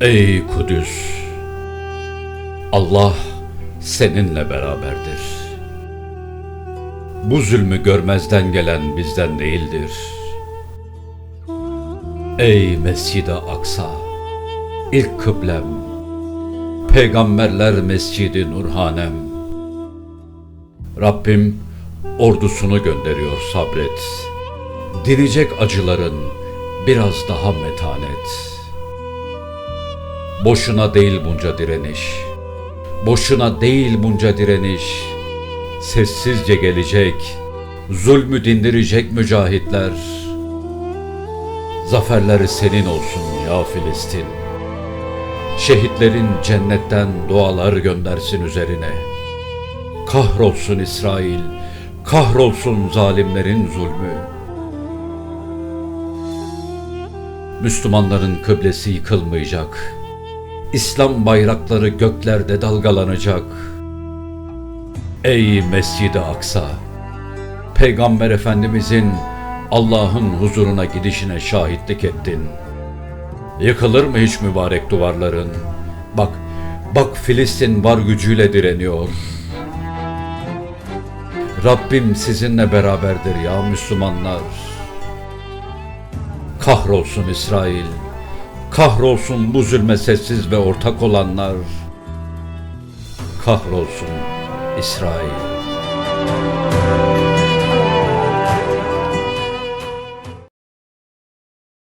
Ey Kudüs! Allah seninle beraberdir. Bu zulmü görmezden gelen bizden değildir. Ey Mescid-i Aksa! ilk kıblem, Peygamberler Mescidi Nurhanem. Rabbim ordusunu gönderiyor sabret. Dinecek acıların biraz daha metanet. Boşuna değil bunca direniş. Boşuna değil bunca direniş. Sessizce gelecek, zulmü dindirecek mücahitler. Zaferleri senin olsun ya Filistin. Şehitlerin cennetten dualar göndersin üzerine. Kahrolsun İsrail, kahrolsun zalimlerin zulmü. Müslümanların kıblesi yıkılmayacak. İslam bayrakları göklerde dalgalanacak. Ey Mescid-i Aksa! Peygamber Efendimizin Allah'ın huzuruna gidişine şahitlik ettin. Yıkılır mı hiç mübarek duvarların? Bak, bak Filistin var gücüyle direniyor. Rabbim sizinle beraberdir ya Müslümanlar. Kahrolsun İsrail. Kahrolsun bu zulme sessiz ve ortak olanlar. Kahrolsun İsrail.